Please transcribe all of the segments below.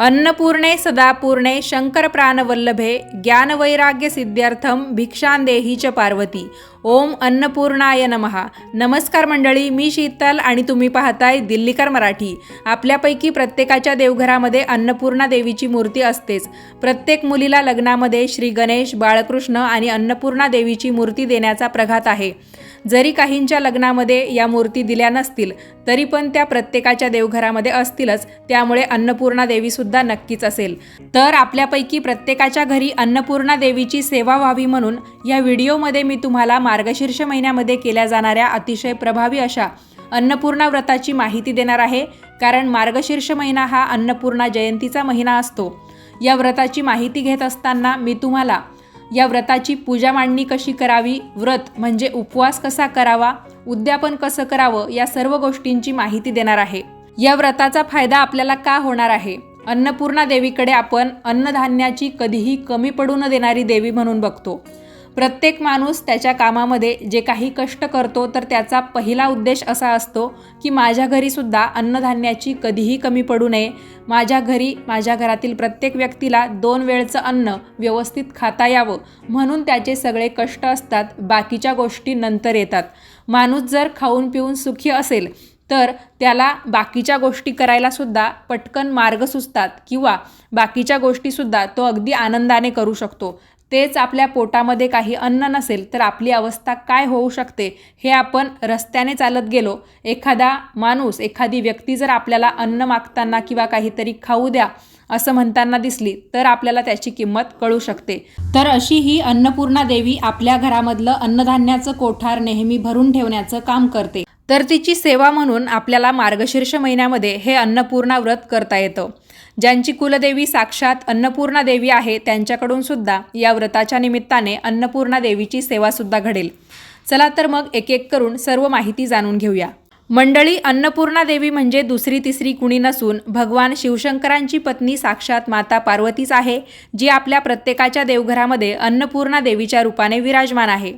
अन्नपूर्णे सदापूर्णे शङ्करप्राणवल्लभे ज्ञानवैराग्य सिद्ध्यर्थम भिक्षांदेही च पार्वती. ओम अन्नपूर्णाय नमहा नमस्कार मंडळी मी शीतल आणि तुम्ही पाहताय दिल्लीकर मराठी. आपल्यापैकी प्रत्येकाच्या देवघरामध्ये अन्नपूर्णा देवीची मूर्ती असतेच. प्रत्येक मुलीला लग्नामध्ये श्री गणेश बाळकृष्ण आणि अन्नपूर्णा देवीची मूर्ती देण्याचा प्रघात आहे. जरी काहींच्या लग्नामध्ये या मूर्ती दिल्या नसतील तरी पण त्या प्रत्येकाच्या देवघरामध्ये असतीलच त्यामुळे अन्नपूर्णा देवीसुद्धा नक्कीच असेल. तर आपल्यापैकी प्रत्येकाच्या घरी अन्नपूर्णा देवीची सेवा व्हावी म्हणून या व्हिडिओमध्ये मी तुम्हाला मार्गशीर्ष महिन्यामध्ये केल्या जाणाऱ्या अतिशय प्रभावी अशा अन्नपूर्णा व्रताची माहिती देणार आहे कारण मार्गशीर्ष महिना हा अन्नपूर्णा जयंतीचा महिना असतो. या व्रताची माहिती घेत असताना मी तुम्हाला या व्रताची पूजा मांडणी कशी करावी? व्रत म्हणजे उपवास कसा करावा? उद्यापन कसं करावं? या सर्व गोष्टींची माहिती देणार आहे. या व्रताचा फायदा आपल्याला का होणार आहे? अन्नपूर्णा देवीकडे आपण अन्नधान्याची कधीही कमी पडू न देणारी देवी म्हणून बघतो. प्रत्येक माणूस त्याच्या कामामध्ये जे काही कष्ट करतो तर त्याचा पहिला उद्देश असा असतो की माझ्या घरीसुद्धा अन्नधान्याची कधीही कमी पडू नये. माझ्या घरी माझ्या घरातील प्रत्येक व्यक्तीला दोन वेळचं अन्न व्यवस्थित खाता यावं. म्हणून त्याचे सगळे कष्ट असतात बाकीच्या गोष्टी नंतर येतात. माणूस जर खाऊन पिऊन सुखी असेल तर त्याला बाकीच्या गोष्टी करायलासुद्धा पटकन मार्ग सुचतात किंवा बाकीच्या गोष्टीसुद्धा तो अगदी आनंदाने करू शकतो. तेच आपल्या पोटामध्ये काही अन्न नसेल तर आपली अवस्था काय होऊ शकते हे आपण रस्त्याने चालत गेलो. एखादा माणूस एखादी व्यक्ती जर आपल्याला अन्न मागताना किंवा काहीतरी खाऊ द्या असं म्हणताना दिसली तर आपल्याला त्याची किंमत कळू शकते. तर अशी ही अन्नपूर्णा देवी आपल्या घरामधलं अन्नधान्याचं कोठार नेहमी भरून ठेवण्याचं काम करते. तर तिची सेवा म्हणून आपल्याला मार्गशीर्ष महिन्यामध्ये हे अन्नपूर्णा व्रत करता येतं. ज्यांची कुलदेवी साक्षात अन्नपूर्णा देवी आहे त्यांच्याकडून सुद्धा या व्रताच्या निमित्ताने अन्नपूर्णा देवीची सेवासुद्धा घडेल. चला तर मग एक एक करून सर्व माहिती जाणून घेऊया. मंडळी अन्नपूर्णा देवी म्हणजे दुसरी तिसरी कुणी नसून भगवान शिवशंकरांची पत्नी साक्षात माता पार्वतीच आहे जी आपल्या प्रत्येकाच्या देवघरामध्ये अन्नपूर्णा देवीच्या रूपाने विराजमान आहे.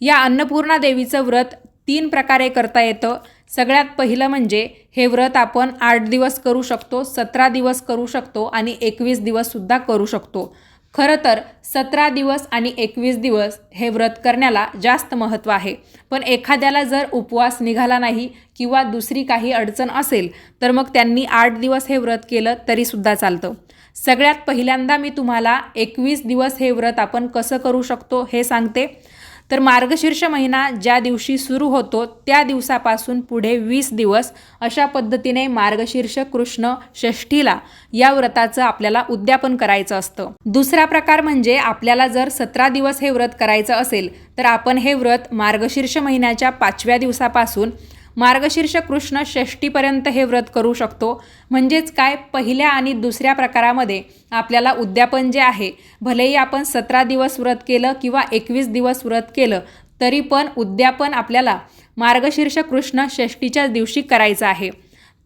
या अन्नपूर्णा देवीचं व्रत तीन प्रकारे करता येतं. सगळ्यात पहिलं म्हणजे हे व्रत आपण आठ दिवस करू शकतो सतरा दिवस करू शकतो आणि एकवीस दिवससुद्धा करू शकतो. खरं तर सतरा दिवस आणि एकवीस दिवस हे व्रत करण्याला जास्त महत्त्व आहे. पण एखाद्याला जर उपवास निघाला नाही किंवा दुसरी काही अडचण असेल तर मग त्यांनी आठ दिवस हे व्रत केलं तरीसुद्धा चालतं. सगळ्यात पहिल्यांदा मी तुम्हाला एकवीस दिवस हे व्रत आपण कसं करू शकतो हे सांगते. तर मार्गशीर्ष महिना ज्या दिवशी सुरू होतो त्या दिवसापासून पुढे वीस दिवस अशा पद्धतीने मार्गशीर्ष कृष्ण षष्ठीला या व्रताचं आपल्याला उद्यापन करायचं असतं. दुसरा प्रकार म्हणजे आपल्याला जर सतरा दिवस हे व्रत करायचं असेल तर आपण हे व्रत मार्गशीर्ष महिन्याच्या पाचव्या दिवसापासून मार्गशीर्ष कृष्ण षष्टीपर्यंत हे व्रत करू शकतो. म्हणजेच काय? पहिल्या आणि दुसऱ्या प्रकारामध्ये आपल्याला उद्यापन जे आहे भलेही आपण सतरा दिवस व्रत केलं किंवा एकवीस दिवस व्रत केलं तरी पण उद्यापन आपल्याला मार्गशीर्ष कृष्ण षष्टीच्या दिवशी करायचं आहे.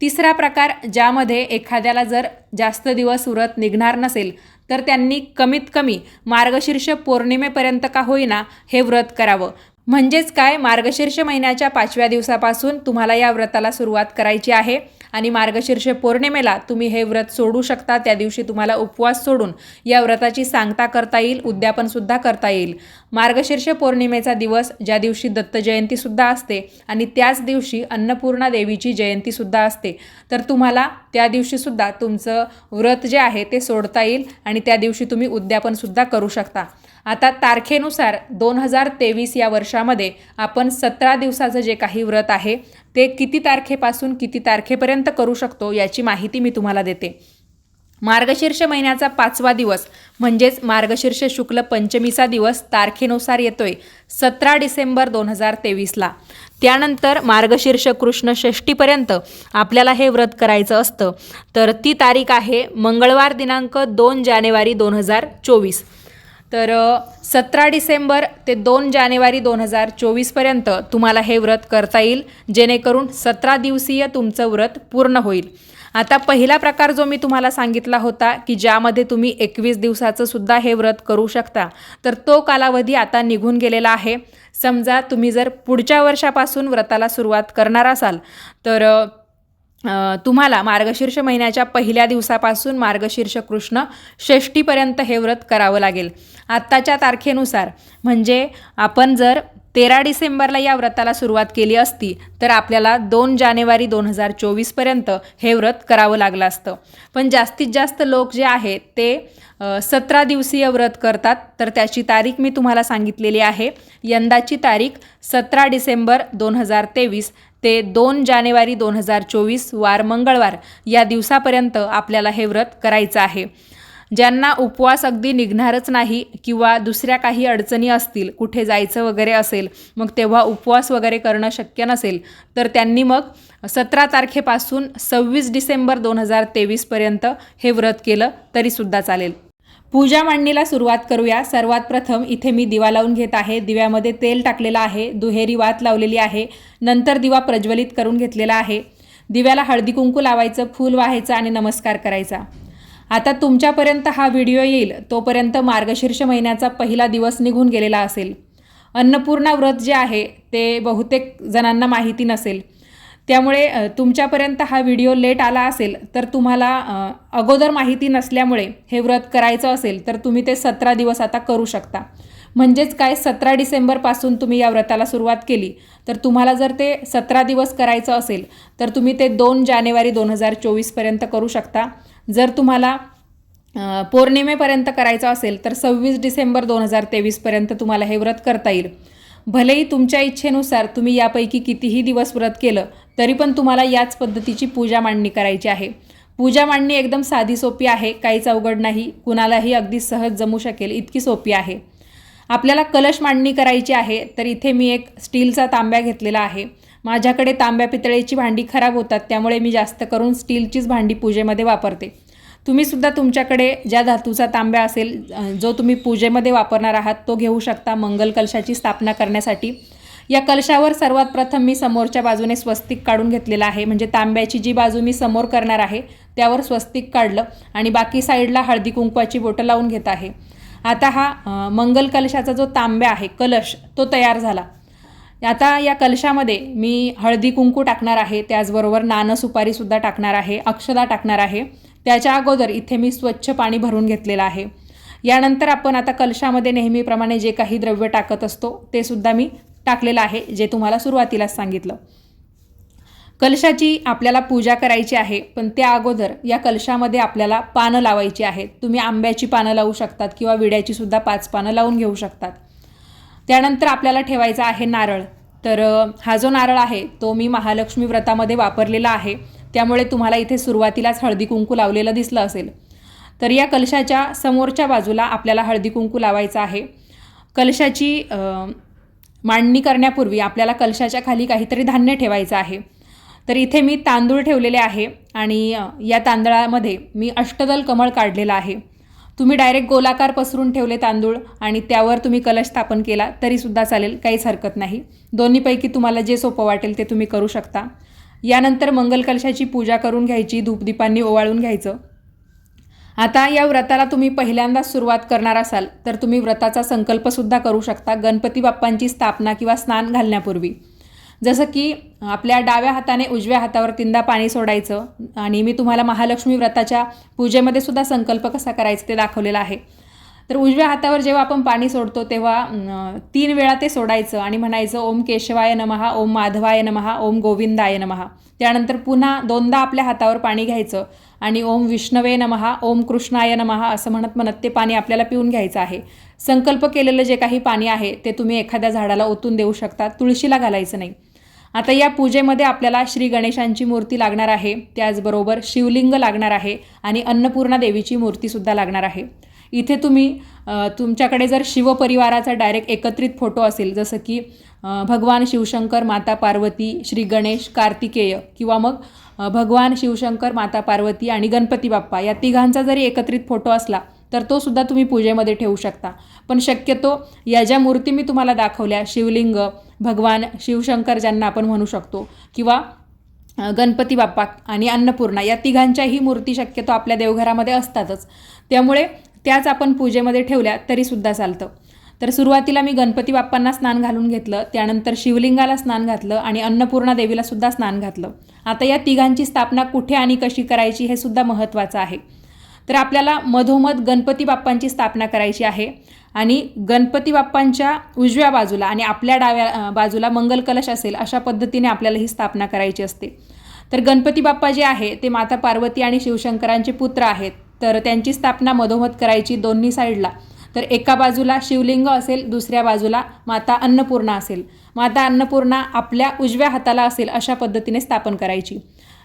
तिसरा प्रकार ज्यामध्ये एखाद्याला जर जास्त दिवस व्रत निघणार नसेल तर त्यांनी कमीत कमी मार्गशीर्ष पौर्णिमेपर्यंत का होईना हे व्रत करावं. म्हणजेच काय? मार्गशीर्ष महिन्याच्या पाचव्या दिवसापासून तुम्हाला या व्रताला सुरुवात करायची आहे आणि मार्गशीर्ष पौर्णिमेला तुम्ही हे व्रत सोडू शकता. त्या दिवशी तुम्हाला उपवास सोडून या व्रताची सांगता करता येईल उद्यापनसुद्धा करता येईल. मार्गशीर्ष पौर्णिमेचा दिवस ज्या दिवशी दत्त जयंतीसुद्धा असते आणि त्याच दिवशी अन्नपूर्णा देवीची जयंतीसुद्धा असते तर तुम्हाला त्या दिवशीसुद्धा तुमचं व्रत जे आहे ते सोडता येईल आणि त्या दिवशी तुम्ही उद्यापनसुद्धा करू शकता. आता तारखेनुसार दोन हजार तेवीस या वर्षामध्ये आपण सतरा दिवसाचं जे काही व्रत आहे ते किती तारखेपासून किती तारखेपर्यंत करू शकतो याची माहिती मी तुम्हाला देते. मार्गशीर्ष महिन्याचा पाचवा दिवस म्हणजेच मार्गशीर्ष शुक्ल पंचमीचा दिवस तारखेनुसार येतोय सतरा डिसेंबर दोन हजार तेवीसला त्यानंतर मार्गशीर्ष कृष्ण षष्टीपर्यंत आपल्याला हे व्रत करायचं असतं. तर ती तारीख आहे मंगळवार दिनांक दोन जानेवारी दोन हजार चोवीस. तर सतरा डिसेंबर ते दोन जानेवारी दोन हजार चोवीसपर्यंत तुम्हाला हे व्रत करता येईल जेणेकरून सतरा दिवसीय तुमचं व्रत पूर्ण होईल. आता पहिला प्रकार जो मी तुम्हाला सांगितला होता की ज्यामध्ये तुम्ही एकवीस दिवसाचं सुद्धा हे व्रत करू शकता तर तो कालावधी आता निघून गेलेला आहे. समजा तुम्ही जर पुढच्या वर्षापासून व्रताला सुरुवात करणार असाल तर तुम्हाला मार्गशीर्ष महिन्याच्या पहिल्या दिवसापासून मार्गशीर्ष कृष्ण षष्टीपर्यंत हे व्रत करावं लागेल. आत्ताच्या तारखेनुसार. म्हणजे आपण जर तेरा डिसेंबरला या व्रताला सुरुवात केली असती तर आपल्याला दोन जानेवारी दोन हजार चोवीसपर्यंत हे व्रत करावं लागलं असतं. पण जास्तीत जास्त लोक जे आहेत ते सतरा दिवसीय व्रत करतात. तर त्याची तारीख मी तुम्हाला सांगितलेली आहे. यंदाची तारीख सतरा डिसेंबर दोन हजार तेवीस. ते दोन जानेवारी दोन हजार चोवीस वार मंगळवार या दिवसापर्यंत आपल्याला हे व्रत करायचं आहे. ज्यांना उपवास अगदी निघणारच नाही किंवा दुसऱ्या काही अडचणी असतील कुठे जायचं वगैरे असेल मग तेव्हा उपवास वगैरे करणं शक्य नसेल तर त्यांनी मग सतरा तारखेपासून सव्वीस डिसेंबर दोन हजार तेवीसपर्यंत हे व्रत केलं तरीसुद्धा चालेल. पूजा मांडणीला सुरुवात करूया. सर्वात प्रथम इथे मी दिवा लावून घेत आहे. दिव्यामध्ये तेल टाकलेलं आहे. दुहेरी वात लावलेली आहे. नंतर दिवा प्रज्वलित करून घेतलेला आहे. दिव्याला हळदी कुंकू लावायचं फूल वाहायचं आणि नमस्कार करायचा. आता तुमच्यापर्यंत हा व्हिडिओ येईल. तोपर्यंत मार्गशीर्ष महिन्याचा पहिला दिवस निघून गेलेला असेल. अन्नपूर्णा व्रत जे आहे ते बहुतेक जणांना माहिती नसेल. त्यामुळे तुमच्यापर्यंत हा व्हिडिओ लेट आला असेल तर तुम्हाला अगोदर माहिती नसल्यामुळे हे व्रत करायचं असेल तर तुम्ही ते सतरा दिवस आता करू शकता. म्हणजेच काय सतरा डिसेंबरपासून तुम्ही या व्रताला सुरुवात केली तर तुम्हाला जर ते सतरा दिवस करायचं असेल तर तुम्ही ते दोन जानेवारी दोन हजार चोवीसपर्यंत करू शकता. जर तुम्हाला पौर्णिमेपर्यंत करायचं असेल तर सव्वीस डिसेंबर दोन हजार तेवीसपर्यंत तुम्हाला हे व्रत करता येईल. भलेही तुमच्या इच्छेनुसार तुम्ही यापैकी कितीही दिवस व्रत केलं तरी पण तुम्हाला याच पद्धतीची पूजा मांडणी करायची आहे. पूजा मांडणी एकदम साधी सोपी आहे काहीच अवघड नाही कुणालाही अगदी सहज जमू शकेल इतकी सोपी आहे. आपल्याला कलश मांडणी करायची आहे तर इथे मी एक स्टीलचा तांब्या घेतलेला आहे. माझ्याकडे तांब्या पितळेची भांडी खराब होतात त्यामुळे मी जास्त करून स्टीलचीच भांडी पूजेमध्ये वापरते. तुम्हीसुद्धा तुमच्याकडे ज्या धातूचा तांब्या असेल जो तुम्ही पूजेमध्ये वापरणार आहात तो घेऊ शकता मंगल कलशाची स्थापना करण्यासाठी. या कलशावर सर्वात प्रथम मी समोरच्या बाजूने स्वस्तिक काढून घेतलेला आहे. म्हणजे तांब्याची जी बाजू मी समोर करणार आहे त्यावर स्वस्तिक काढलं आणि बाकी साईडला हळदी कुंकवाची बोटं लावून घेत आहे. आता हा मंगल कलशाचा जो तांब्या आहे कलश तो तयार झाला. आता या कलशामध्ये मी हळदी कुंकू टाकणार आहे त्याचबरोबर नानं सुपारीसुद्धा टाकणार आहे अक्षदा टाकणार आहे. त्याच्या अगोदर इथे मी स्वच्छ पाणी भरून घेतलेलं आहे. यानंतर आपण आता कलशामध्ये नेहमीप्रमाणे जे काही द्रव्य टाकत असतो ते सुद्धा मी टाकलेलं आहे जे तुम्हाला सुरुवातीलाच सांगितलं. कलशाची आपल्याला पूजा करायची आहे पण त्या अगोदर या कलशामध्ये आपल्याला पानं लावायची आहेत. तुम्ही आंब्याची पानं लावू शकतात किंवा विड्याची सुद्धा पाच पानं लावून घेऊ शकतात. त्यानंतर आपल्याला ठेवायचा आहे नारळ. तर हा जो नारळ आहे तो मी महालक्ष्मी व्रतामध्ये वापरलेला आहे. त्यामुळे तुम्हाला इथे सुरुवातीलाच हळदी कुंकू लावलेलं दिसलं असेल. तर या कलशाच्या समोरच्या बाजूला आपल्याला हळदी कुंकू लावायचं आहे. कलशाची मांडणी करण्यापूर्वी आपल्याला कलशाच्या खाली काहीतरी धान्य ठेवायचं आहे. तर इथे मी तांदूळ ठेवलेले आहे आणि या तांदळामध्ये मी अष्टदल कमळ काढलेलं आहे. तुम्ही डायरेक्ट गोलाकार पसरून ठेवले तांदूळ आणि त्यावर तुम्ही कलश स्थापन केला तरीसुद्धा चालेल काहीच हरकत नाही. दोन्हीपैकी तुम्हाला जे सोपं वाटेल ते तुम्ही करू शकता. यानंतर मंगल कलशाची पूजा करून घ्यायची धूपदीपांनी ओवाळून घ्यायचं. आता या व्रताला तुम्ही पहिल्यांदाच सुरुवात करणार असाल तर तुम्ही व्रताचा संकल्पसुद्धा करू शकता गणपती बाप्पांची स्थापना किंवा स्नान घालण्यापूर्वी. जसं की आपल्या डाव्या हाताने उजव्या हातावर तीनदा पाणी सोडायचं आणि मी तुम्हाला महालक्ष्मी व्रताच्या पूजेमध्ये सुद्धा संकल्प कसा करायचा ते दाखवलेला आहे. तर उजव्या हातावर जेव्हा आपण पाणी सोडतो तेव्हा तीन वेळा ते सोडायचं आणि म्हणायचं ओम केशवाय नमहा ओम माधवाय नमहा ओम गोविंदाय नमहा त्यानंतर पुन्हा दोनदा आपल्या हातावर पाणी घ्यायचं आणि ओम विष्णवे नमहा ओम कृष्णाय नमहा असं म्हणत म्हणत ते पाणी आपल्याला पिऊन घ्यायचं आहे. संकल्प केलेलं जे काही पाणी आहे ते तुम्ही एखाद्या झाडाला ओतून देऊ शकता तुळशीला घालायचं नाही. आता या पूजेमध्ये आपल्याला श्री गणेशांची मूर्ती लागणार आहे त्याचबरोबर शिवलिंग लागणार आहे आणि अन्नपूर्णा देवीची मूर्तीसुद्धा लागणार आहे. इथे तुम्ही तुमच्याकडे जर शिवपरिवाराचा डायरेक्ट एकत्रित फोटो असेल जसं की भगवान शिवशंकर माता पार्वती श्री गणेश कार्तिकेय किंवा मग भगवान शिवशंकर माता पार्वती आणि गणपती बाप्पा या तिघांचा जरी एकत्रित फोटो असला तर तो सुद्धा तुम्ही पूजेमध्ये ठेवू शकता. पण शक्यतो या ज्या मूर्ती मी तुम्हाला दाखवल्या शिवलिंग भगवान शिवशंकर ज्यांना आपण म्हणू शकतो किंवा गणपती बाप्पा आणि अन्नपूर्णा या तिघांच्याही मूर्ती शक्यतो आपल्या देवघरामध्ये असतातच. त्यामुळे त्याच आपण पूजेमध्ये ठेवल्या तरीसुद्धा चालतं. तर सुरुवातीला मी गणपती बाप्पांना स्नान घालून घेतलं त्यानंतर शिवलिंगाला स्नान घातलं आणि अन्नपूर्णा देवीला सुद्धा स्नान घातलं. आता या तिघांची स्थापना कुठे आणि कशी करायची हे सुद्धा महत्त्वाचं आहे. तर आपल्याला मधोमध गणपती बाप्पांची स्थापना करायची आहे आणि गणपती बाप्पांच्या उजव्या बाजूला आणि आपल्या डाव्या बाजूला मंगल कलश असेल अशा पद्धतीने आपल्याला ही स्थापना करायची असते. तर गणपती बाप्पा जे आहे ते माता पार्वती आणि शिवशंकरांचे पुत्र आहेत. तर त्यांची स्थापना मधोमध करायची दोन्ही साईडला. तर एका बाजूला शिवलिंग असेल दुसऱ्या बाजूला माता अन्नपूर्णा असेल. माता अन्नपूर्णा आपल्या उजव्या हाताला असेल अशा पद्धतीने स्थापन करायची.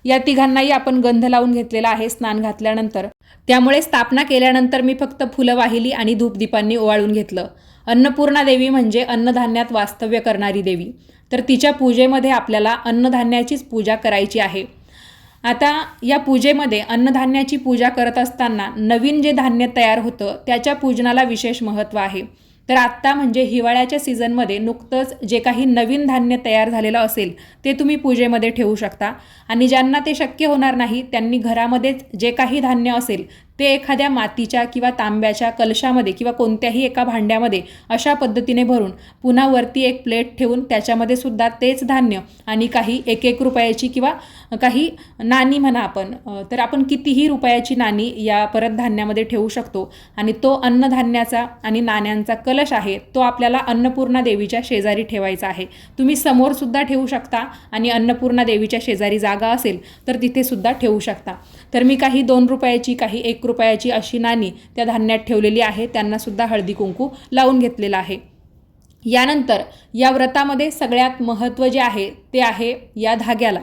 या तिघांनाही आपण गंध लावून घेतलेला आहे स्नान घातल्यानंतर. त्यामुळे स्थापना केल्यानंतर मी फक्त फुलं वाहिली आणि धूपदीपांनी ओवाळून घेतलं. अन्नपूर्णा देवी म्हणजे अन्नधान्यात वास्तव्य करणारी देवी. तर तिच्या पूजेमध्ये आपल्याला अन्नधान्याचीच पूजा करायची आहे. आता या पूजेमध्ये अन्नधान्याची पूजा करत असताना नवीन जे धान्य तयार होतं त्याच्या पूजनाला विशेष महत्त्व आहे. तर आत्ता म्हणजे हिवाळ्याच्या सीझनमध्ये नुकतंच जे काही नवीन धान्य तयार झालेलं असेल ते तुम्ही पूजेमध्ये ठेवू शकता. आणि ज्यांना ते शक्य होणार नाही त्यांनी घरामध्येच जे काही धान्य असेल ते एखाद्या मातीच्या किंवा तांब्याच्या कलशामध्ये किंवा कोणत्याही एका भांड्यामध्ये अशा पद्धतीने भरून पुन्हा वरती एक प्लेट ठेवून त्याच्यामध्ये सुद्धा तेच धान्य आणि काही एक एक रुपयाची किंवा काही नाणी म्हणा आपण तर आपण कितीही रुपयाची नाणी या परत धान्यामध्ये ठेवू शकतो. आणि तो अन्नधान्याचा आणि नाण्यांचा कलश आहे तो आपल्याला अन्नपूर्णा देवीच्या शेजारी ठेवायचा आहे. तुम्ही समोरसुद्धा ठेवू शकता आणि अन्नपूर्णा देवीच्या शेजारी जागा असेल तर तिथे सुद्धा ठेवू शकता. तर मी काही दोन रुपयाची काही एक रुपयाची अशी नाणी त्या धान्यात ठेवलेली आहे. त्यांनासुद्धा हळदी कुंकू लावून घेतलेलं आहे. यानंतर या व्रतामध्ये सगळ्यात महत्त्व जे आहे ते आहे या धाग्याला.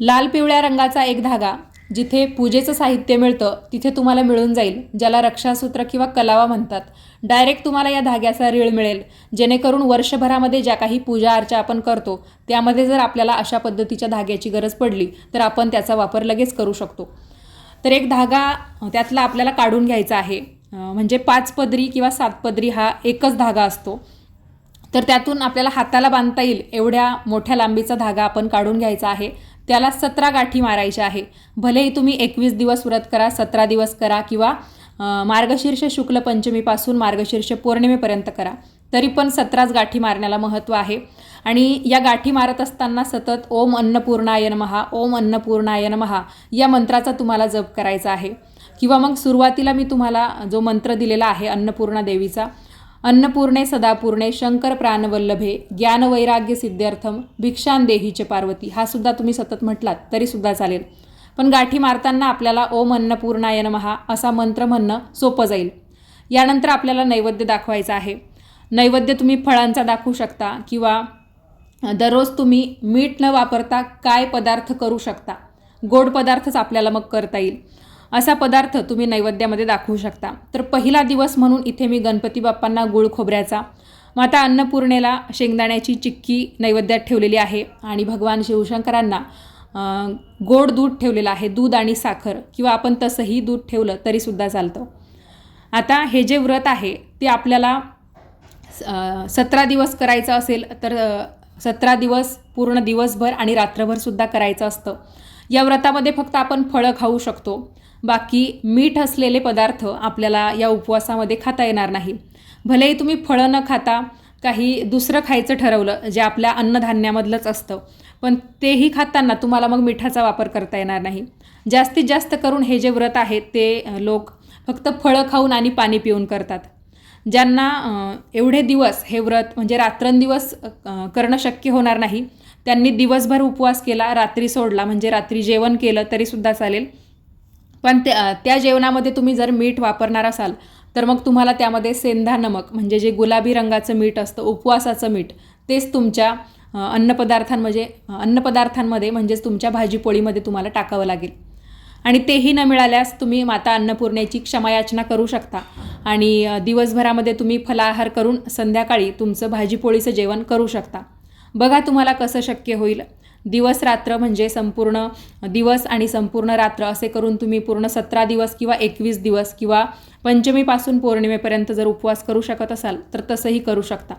लाल पिवळ्या रंगाचा एक धागा जिथे पूजेचं साहित्य मिळतं तिथे तुम्हाला मिळून जाईल ज्याला रक्षासूत्र किंवा कलावा म्हणतात. डायरेक्ट तुम्हाला या धाग्याचा रीळ मिळेल जेणेकरून वर्षभरामध्ये ज्या काही पूजा अर्चा आपण करतो त्यामध्ये जर आपल्याला अशा पद्धतीच्या धाग्याची गरज पडली तर आपण त्याचा वापर लगेच करू शकतो. तर एक धागा त्यातला आपल्याला काढून घ्यायचा आहे. म्हणजे पाच पदरी किंवा सात पदरी हा एकच धागा असतो. तर त्यातून आपल्याला हाताला बांधता येईल एवढ्या मोठ्या लांबीचा धागा आपण काढून घ्यायचा आहे. त्याला सतरा गाठी मारायच्या आहे. भलेही तुम्ही एकवीस दिवस व्रत करा सतरा दिवस करा किंवा मार्गशीर्ष शुक्ल पंचमीपासून मार्गशीर्ष पौर्णिमेपर्यंत करा. तरी पण सतराच गाठी मारण्याला महत्त्व आहे. आणि या गाठी मारत असताना सतत ओम अन्नपूर्णायन महा ओम अन्नपूर्णायन महा या मंत्राचा तुम्हाला जप करायचा आहे. किंवा मग सुरुवातीला मी तुम्हाला जो मंत्र दिलेला आहे अन्नपूर्णा देवीचा अन्नपूर्णे सदापूर्णे शंकर प्राणवल्लभे ज्ञानवैराग्य सिद्ध्यर्थम भिक्षान देहीचे पार्वती हा सुद्धा तुम्ही सतत म्हटलात तरी सुद्धा चालेल. पण गाठी मारताना आपल्याला ओम अन्नपूर्णायन महा असा मंत्र म्हणणं सोपं जाईल. यानंतर आपल्याला नैवेद्य दाखवायचा आहे. नैवेद्य तुम्ही फळांचा दाखवू शकता किंवा दररोज तुम्ही मीठ न वापरता काय पदार्थ करू शकता? गोड पदार्थच आपल्याला मग करता येईल. असा पदार्थ तुम्ही नैवेद्यामध्ये दाखवू शकता. तर पहिला दिवस म्हणून इथे मी गणपती बाप्पांना गुळ खोबऱ्याचा माता अन्नपूर्णेला शेंगदाण्याची चिक्की नैवेद्यात ठेवलेली आहे आणि भगवान शिवशंकरांना गोड दूध ठेवलेलं आहे दूध आणि साखर किंवा आपण तसंही दूध ठेवलं तरीसुद्धा चालतं. आता हे जे व्रत आहे ते आपल्याला सतरा दिवस करायचं असेल तर सतरा दिवस पूर्ण दिवसभर आणि रात्रभरसुद्धा करायचं असतं. या व्रतामध्ये फक्त आपण फळं खाऊ शकतो. बाकी मीठ असलेले पदार्थ आपल्याला या उपवासामध्ये खाता येणार नाही. भलेही तुम्ही फळं न खाता काही दुसरं खायचं ठरवलं जे आपल्या अन्नधान्यामधलंच असतं पण तेही खाताना तुम्हाला मग मिठाचा वापर करता येणार नाही. जास्तीत जास्त करून हे जे व्रत आहे ते लोक फक्त फळं खाऊन आणि पाणी पिऊन करतात. ज्यांना एवढे दिवस हे व्रत म्हणजे रात्रंदिवस करणं शक्य होणार नाही त्यांनी दिवसभर उपवास केला रात्री सोडला म्हणजे रात्री जेवण केलं तरीसुद्धा चालेल. पण त्या त्या जेवणामध्ये तुम्ही जर मीठ वापरणार असाल तर मग तुम्हाला त्यामध्ये सेंधा नमक म्हणजे जे गुलाबी रंगाचं मीठ असतं उपवासाचं मीठ तेच तुमच्या अन्नपदार्थांमध्ये म्हणजे, अन्नपदार्थांमध्ये म्हणजेच तुमच्या भाजीपोळीमध्ये तुम्हाला टाकावं लागेल. आणि तेही न मिळाल्यास तुम्ही माता अन्नपूर्णेची क्षमायाचना करू शकता. आणि दिवसभरामध्ये तुम्ही फलाहार करून संध्याकाळी तुमचं भाजीपोळीचं जेवण करू शकता. बघा तुम्हाला कसं शक्य होईल. दिवस रात्र म्हणजे संपूर्ण दिवस आणि संपूर्ण रात्र असे करून तुम्ही पूर्ण सतरा दिवस किंवा एकवीस दिवस किंवा पंचमीपासून पौर्णिमेपर्यंत जर उपवास करू शकत असाल तर तसंही करू शकता.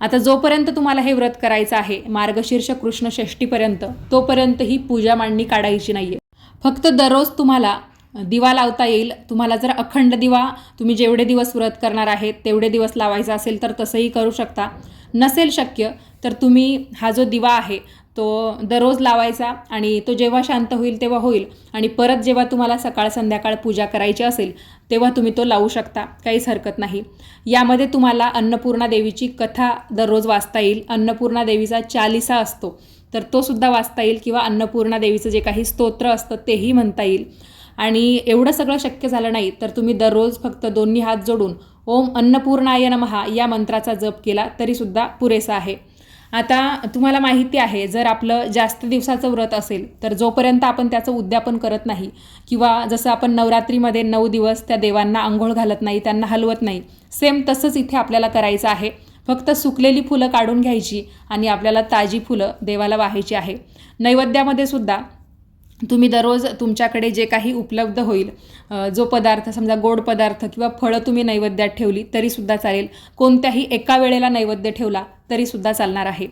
आता जोपर्यंत तुम्हाला हे व्रत करायचं आहे मार्गशीर्ष कृष्ण षष्टीपर्यंत तोपर्यंत ही पूजा मांडणी काढायची नाही आहे फक्त दररोज तुम्हाला दिवा लावता येईल. तुम्हाला जर अखंड दिवा तुम्ही जेवढे दिवस व्रत करणार आहेत तेवढे दिवस लावायचा असेल तर तसंही करू शकता. नसेल शक्य तर तुम्ही हा जो दिवा आहे तो दररोज लावायचा आणि तो जेव्हा शांत होईल तेव्हा होईल. आणि परत जेव्हा तुम्हाला सकाळ संध्याकाळ पूजा करायची असेल तेव्हा तुम्ही तो लावू शकता. काहीच हरकत नाही. यामध्ये तुम्हाला अन्नपूर्णा देवीची कथा दररोज वाचता येईल. अन्नपूर्णा देवीचा चालिसा असतो. तर तो सुद्धा वाचता येईल किंवा अन्नपूर्णा देवीचं जे काही स्तोत्र असतं तेही म्हणता येईल. आणि एवढं सगळं शक्य झालं नाही तर तुम्ही दररोज फक्त दोन्ही हात जोडून ओम अन्नपूर्णाय नमहा या मंत्राचा जप केला तरीसुद्धा पुरेसा आहे. आता तुम्हाला माहिती आहे जर आपलं जास्त दिवसाचं व्रत असेल तर जोपर्यंत आपण त्याचं उद्यापन करत नाही किंवा जसं आपण नवरात्रीमध्ये नऊ दिवस त्या देवांना आंघोळ घालत नाही त्यांना हलवत नाही सेम तसंच इथे आपल्याला करायचं आहे. फक्त सुकलेली फुलं काढून घ्यायची आणि आपल्याला ताजी फुलं देवाला वाहायची आहे. नैवेद्यामध्ये सुद्धा तुम्ही दररोज तुमच्याकडे जे काही उपलब्ध होईल जो पदार्थ समजा गोड पदार्थ किंवा फळं तुम्ही नैवेद्यात ठेवली तरीसुद्धा चालेल. कोणत्याही एका वेळेला नैवेद्य ठेवला तरीसुद्धा चालणार आहे.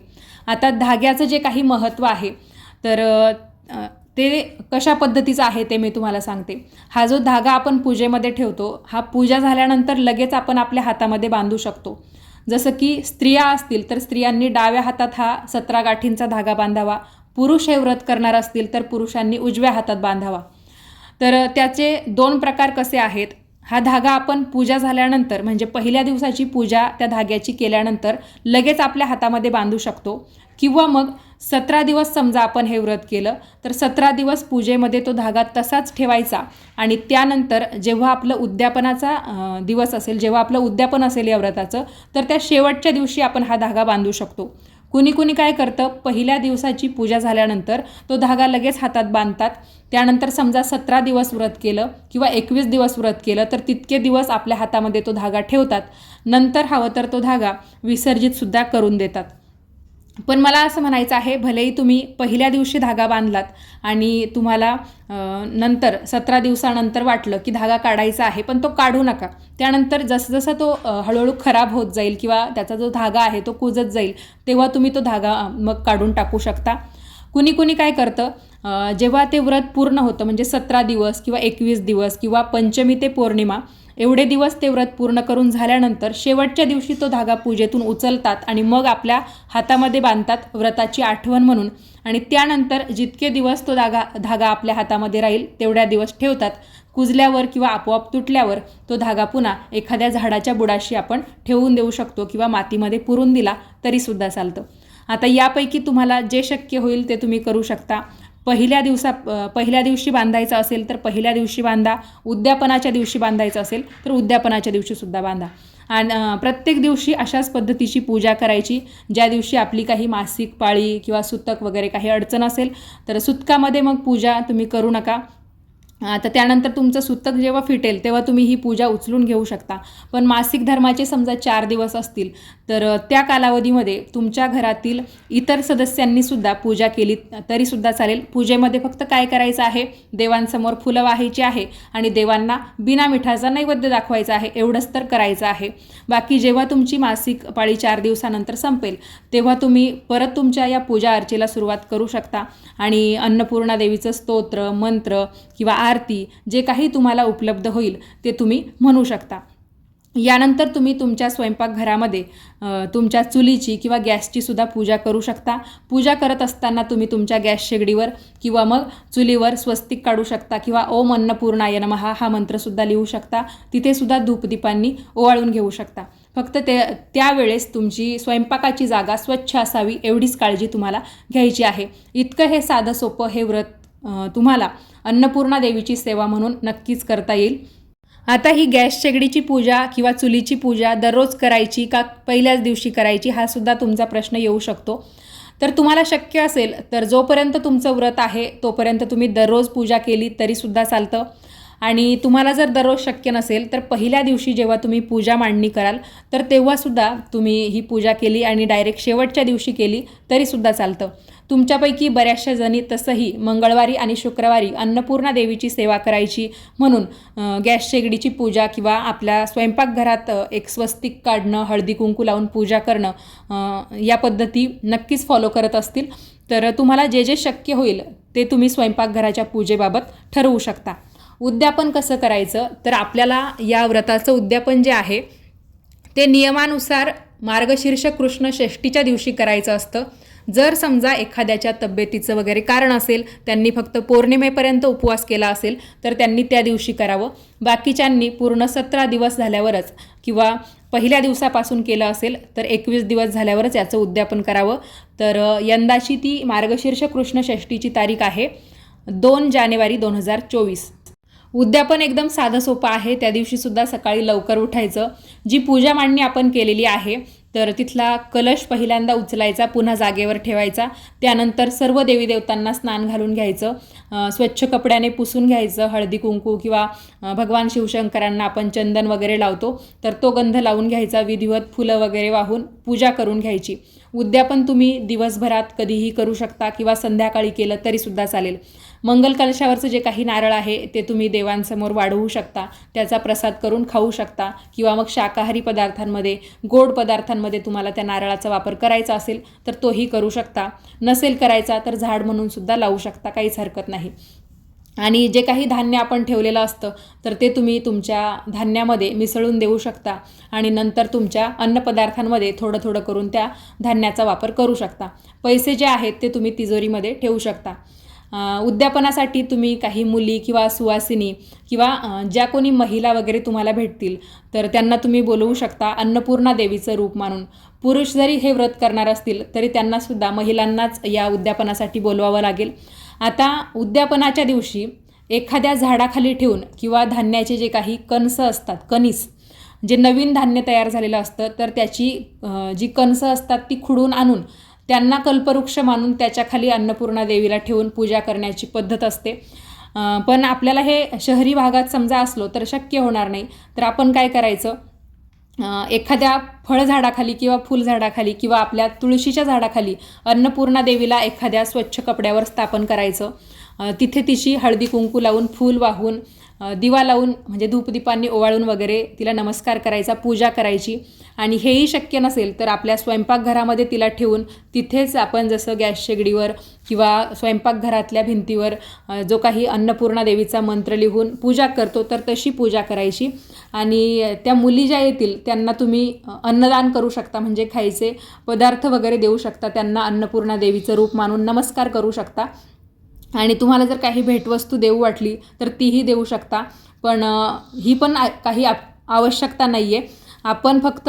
आता धाग्याचं जे काही महत्त्व आहे तर ते कशा पद्धतीचं आहे ते मी तुम्हाला सांगते. हा जो धागा आपण पूजेमध्ये ठेवतो हा पूजा झाल्यानंतर लगेच आपण आपल्या हातामध्ये बांधू शकतो. जसं की स्त्रिया असतील तर स्त्रियांनी डाव्या हातात हा सतरा गाठींचा धागा बांधावा. पुरुष हे व्रत करणार असतील तर पुरुषांनी उजव्या हातात बांधावा. तर त्याचे दोन प्रकार कसे आहेत? हा धागा आपण पूजा झाल्यानंतर म्हणजे पहिल्या दिवसाची पूजा त्या धाग्याची केल्यानंतर लगेच आपल्या हातामध्ये बांधू शकतो. किंवा मग सतरा दिवस समजा आपण हे व्रत केलं तर सतरा दिवस पूजेमध्ये तो धागा तसाच ठेवायचा. आणि त्यानंतर जेव्हा आपलं उद्यापनाचा दिवस असेल जेव्हा आपलं उद्यापन असेल या व्रताचं तर त्या शेवटच्या दिवशी आपण हा धागा बांधू शकतो. कुणी कुणी काय करतं पहिल्या दिवसाची पूजा झाल्यानंतर तो धागा लगेच हातात बांधतात. त्यानंतर समजा सतरा दिवस व्रत केलं किंवा एकवीस दिवस व्रत केलं तर तितके दिवस आपल्या हातामध्ये तो धागा ठेवतात. नंतर हवं तर तो धागा विसर्जितसुद्धा करून देतात. पण मला असं म्हणायचं आहे भलेही तुम्ही पहिल्या दिवशी धागा बांधलात आणि तुम्हाला नंतर सतरा दिवसानंतर वाटलं की धागा काढायचा आहे पण तो काढू नका. त्यानंतर जसं तो हळूहळू खराब होत जाईल किंवा त्याचा जो धागा आहे तो कुजत जाईल तेव्हा तुम्ही तो धागा मग काढून टाकू शकता. कुणी कुणी काय करतं जेव्हा ते व्रत पूर्ण होतं म्हणजे सतरा दिवस किंवा एकवीस दिवस किंवा पंचमी ते पौर्णिमा एवढे दिवस ते व्रत पूर्ण करून झाल्यानंतर शेवटच्या दिवशी तो धागा पूजेतून उचलतात आणि मग आपल्या हातामध्ये बांधतात व्रताची आठवण म्हणून. आणि त्यानंतर जितके दिवस तो धागा धागा आपल्या हातामध्ये राहील तेवढ्या दिवस ठेवतात. कुजल्यावर किंवा आपोआप तुटल्यावर तो धागा पुन्हा एखाद्या झाडाच्या बुडाशी आपण ठेवून देऊ शकतो किंवा मातीमध्ये पुरून दिला तरीसुद्धा चालतं. आता यापैकी तुम्हाला जे शक्य होईल ते तुम्ही करू शकता. पहिल्या दिवसा पहिल्या दिवशी बांधायचं असेल तर पहिल्या दिवशी बांधा. उद्यापनाच्या दिवशी बांधायचं असेल तर उद्यापनाच्या दिवशीसुद्धा बांधा. आणि प्रत्येक दिवशी अशाच पद्धतीची पूजा करायची. ज्या दिवशी आपली काही मासिक पाळी किंवा सुतक वगैरे काही अडचण असेल तर सुतकामध्ये मग पूजा तुम्ही करू नका. आता त्यानंतर तुमचं सुतक जेव्हा फिटेल तेव्हा तुम्ही ही पूजा उचलून घेऊ शकता. पण मासिक धर्माचे समजा चार दिवस असतील तर त्या कालावधीमध्ये तुमच्या घरातील इतर सदस्यांनीसुद्धा पूजा केली तरीसुद्धा चालेल. पूजेमध्ये फक्त काय करायचं आहे? देवांसमोर फुलं वाहायची आहे आणि देवांना बिना मिठाचा नैवेद्य दाखवायचा आहे एवढंच तर करायचं आहे. बाकी जेव्हा तुमची मासिक पाळी चार दिवसानंतर संपेल तेव्हा तुम्ही परत तुमच्या या पूजा अर्चेला सुरुवात करू शकता. आणि अन्नपूर्णा देवीचं स्तोत्र मंत्र किंवा आरती जे काही तुम्हाला उपलब्ध होईल ते तुम्ही म्हणू शकता. यानंतर तुम्ही तुमच्या स्वयंपाकघरामध्ये तुमच्या चुलीची किंवा गॅसची सुद्धा पूजा करू शकता. पूजा करत असताना तुम्ही तुमच्या गॅस शेगडीवर किंवा मग चुलीवर स्वस्तिक काढू शकता किंवा ओम अन्नपूर्णाय नमहा हा मंत्रसुद्धा लिहू शकता. तिथेसुद्धा धूपदीपांनी ओवाळून घेऊ शकता. फक्त ते त्यावेळेस तुमची स्वयंपाकाची जागा स्वच्छ असावी एवढीच काळजी तुम्हाला घ्यायची आहे. इतकं हे साधं सोपं हे व्रत तुम्हाला अन्नपूर्णा देवीची सेवा म्हणून नक्कीच करता येईल. आता ही गॅस शेगडीची पूजा किंवा चुलीची पूजा दररोज करायची का पहिल्याच दिवशी करायची हा सुद्धा तुमचा प्रश्न येऊ शकतो. तर तुम्हाला शक्य असेल तर जोपर्यंत तुमचं व्रत आहे तोपर्यंत तुम्ही दररोज पूजा केली तरीसुद्धा चालतं. आणि तुम्हाला जर दररोज शक्य नसेल तर पहिल्या दिवशी जेव्हा तुम्ही पूजा मांडणी कराल तर तेव्हासुद्धा तुम्ही ही पूजा केली आणि डायरेक्ट शेवटच्या दिवशी केली तरीसुद्धा चालतं. तुमच्यापैकी बऱ्याचशा जणी तसंही मंगळवारी आणि शुक्रवारी अन्नपूर्णा देवीची सेवा करायची म्हणून गॅस शेगडीची पूजा किंवा आपल्या स्वयंपाकघरात एक स्वस्तिक काढणं हळदी कुंकू लावून पूजा करणं या पद्धती नक्कीच फॉलो करत असतील. तर तुम्हाला जे जे शक्य होईल ते तुम्ही स्वयंपाकघराच्या पूजेबाबत ठरवू शकता. उद्यापन कसं करायचं? तर आपल्याला या व्रताचं उद्यापन जे आहे ते नियमानुसार मार्गशीर्ष कृष्ण षष्टीच्या दिवशी करायचं असतं. जर समजा एखाद्याच्या तब्येतीचं वगैरे कारण असेल त्यांनी फक्त पौर्णिमेपर्यंत उपवास केला असेल तर त्यांनी त्या दिवशी करावं. बाकीच्यांनी पूर्ण सतरा दिवस झाल्यावरच किंवा पहिल्या दिवसापासून केलं असेल तर एकवीस दिवस झाल्यावरच याचं उद्यापन करावं. तर यंदाची ती मार्गशीर्ष कृष्ण षष्टीची तारीख आहे दोन जानेवारी दोन हजार चोवीस. उद्यापन एकदम साधं सोपं आहे. त्या दिवशीसुद्धा सकाळी लवकर उठायचं. जी पूजा मांडणी आपण केलेली आहे तर तिथला कलश पहिल्यांदा उचलायचा पुन्हा जागेवर ठेवायचा. त्यानंतर सर्व देवी देवतांना स्नान घालून घ्यायचं. स्वच्छ कपड्याने पुसून घ्यायचं हळदी कुंकू किंवा भगवान शिवशंकरांना आपण चंदन वगैरे लावतो. तर तो गंध लावून घ्यायचा विधिवत फुलं वगैरे वाहून पूजा करून घ्यायची. उद्यापन तुम्ही दिवसभरात कधीही करू शकता किंवा संध्याकाळी केलं तरीसुद्धा चालेल. मंगल कलशावरचं जे काही नारळ आहे ते तुम्ही देवांसमोर वाढवू शकता. त्याचा प्रसाद करून खाऊ शकता. किंवा मग शाकाहारी पदार्थांमध्ये गोड पदार्थांमध्ये तुम्हाला त्या नारळाचा वापर करायचा असेल तर तोही करू शकता. नसेल करायचा तर झाड म्हणून सुद्धा लावू शकता. काहीच हरकत नाही. आणि जे काही धान्य आपण ठेवलेलं असतं तर ते तुम्ही तुमच्या धान्यामध्ये मिसळून देऊ शकता. आणि नंतर तुमच्या अन्नपदार्थांमध्ये थोडं थोडं करून त्या धान्याचा वापर करू शकता. पैसे जे आहेत ते तुम्ही तिजोरीमध्ये ठेवू शकता. उद्यापनासाठी तुम्ही काही मुली किंवा सुवासिनी किंवा ज्या कोणी महिला वगैरे तुम्हाला भेटतील तर त्यांना तुम्ही बोलवू शकता अन्नपूर्णा देवीचं रूप मानून. पुरुष जरी हे व्रत करणार असतील तरी त्यांनासुद्धा महिलांनाच या उद्यापनासाठी बोलवावं लागेल. आता उद्यापनाच्या दिवशी एखाद्या झाडाखाली ठेवून किंवा धान्याचे जे काही कणसं असतात कणीस जे नवीन धान्य तयार झालेलं असतं तर त्याची जी कणसं असतात ती खुडून आणून त्यांना कल्पवृक्ष मानून त्याच्याखाली अन्नपूर्णा देवीला ठेवून पूजा करण्याची पद्धत असते. पण आपल्याला हे शहरी भागात समजा असलो तर शक्य होणार नाही. तर आपण काय करायचं? एखाद्या फळझाडाखाली किंवा फुलझाडाखाली किंवा आपल्या तुळशीच्या झाडाखाली अन्नपूर्णा देवीला एखाद्या स्वच्छ कपड्यावर स्थापन करायचं. तिथे तिची हळदी कुंकू लावून फूल वाहून दिवा लावून म्हणजे धूपदीपांनी ओवाळून वगैरे तिला नमस्कार करायचा पूजा करायची. आणि हेही शक्य नसेल तर आपल्या स्वयंपाकघरामध्ये तिला ठेवून तिथेच आपण जसं गॅस शेगडीवर किंवा स्वयंपाकघरातल्या भिंतीवर जो काही अन्नपूर्णा देवीचा मंत्र लिहून पूजा करतो तर तशी पूजा करायची. आणि त्या मुली ज्या येतील त्यांना तुम्ही अन्नदान करू शकता म्हणजे खायचे पदार्थ वगैरे देऊ शकता त्यांना अन्नपूर्णा देवीचं रूप मानून नमस्कार करू शकता. आणि तुम्हाला जर काही भेटवस्तू देऊ वाटली तर तीही देऊ शकता. पण ही पण काही आप- आवश्यकता नाही आहे आपण फक्त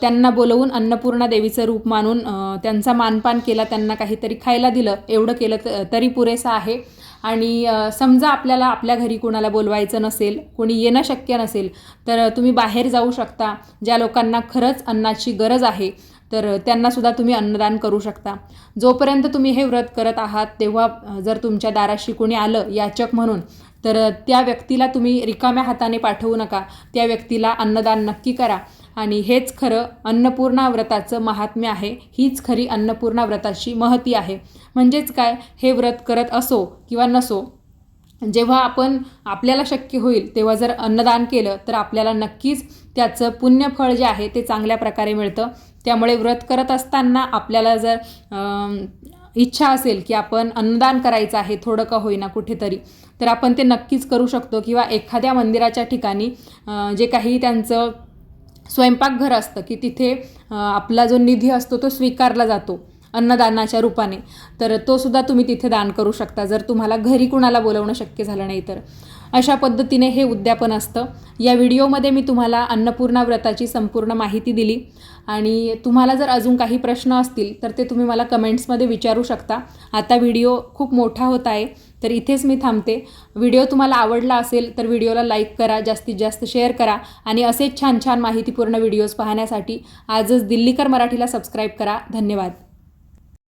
त्यांना बोलवून अन्नपूर्णा देवीचं रूप मानून त्यांचा मानपान केला त्यांना काहीतरी खायला दिलं एवढं केलं त- तरी पुरेसं आहे. आणि समजा आपल्याला आपल्या घरी कोणाला बोलवायचं नसेल कोणी येणं शक्य नसेल तर तुम्ही बाहेर जाऊ शकता ज्या लोकांना खरंच अन्नाची गरज आहे. तर त्यांनासुद्धा तुम्ही अन्नदान करू शकता. जोपर्यंत तुम्ही हे व्रत करत आहात तेव्हा जर तुमच्या दाराशी कोणी आलं याचक म्हणून तर त्या व्यक्तीला तुम्ही रिकाम्या हाताने पाठवू नका. त्या व्यक्तीला अन्नदान नक्की करा. आणि हेच खरं अन्नपूर्णा व्रताचं महात्म्य आहे. हीच खरी अन्नपूर्णा व्रताची महती आहे. म्हणजेच काय? हे व्रत करत असो किंवा नसो जेव्हा आपण आपल्याला शक्य होईल तेव्हा जर अन्नदान केलं तर आपल्याला नक्कीच त्याचं पुण्यफळ जे आहे ते चांगल्या प्रकारे मिळतं. त्यामुळे व्रत करत असताना आपल्याला जर इच्छा असेल की आपण अन्नदान करायचं आहे थोडं का होईना कुठेतरी तर आपण ते नक्कीच करू शकतो. किंवा एखाद्या मंदिराच्या ठिकाणी जे काही त्यांचं स्वयंपाकघर असतं की तिथे आपला जो निधी असतो तो स्वीकारला जातो अन्नदानाच्या रूपाने तर तो सुद्धा तुम्ही तिथे दान करू शकता. जर तुम्हाला घरी कुणाला बोलवणं शक्य झालं नाही तर. अशा पद्धतीने हे उद्यापन असतं. या व्हिडिओमध्ये मी तुम्हाला अन्नपूर्णा व्रताची संपूर्ण माहिती दिली. आणि तुम्हाला जर अजून काही प्रश्न असतील तर ते तुम्ही मला कमेंट्समध्ये विचारू शकता. आता व्हिडिओ खूप मोठा होत आहे तर इथेच मी थांबते. व्हिडिओ तुम्हाला आवडला असेल तर व्हिडिओला लाईक करा जास्तीत जास्त शेअर करा. आणि असेच छान छान माहितीपूर्ण व्हिडिओज पाहण्यासाठी आजच दिल्लीकर मराठीला सबस्क्राईब करा. धन्यवाद.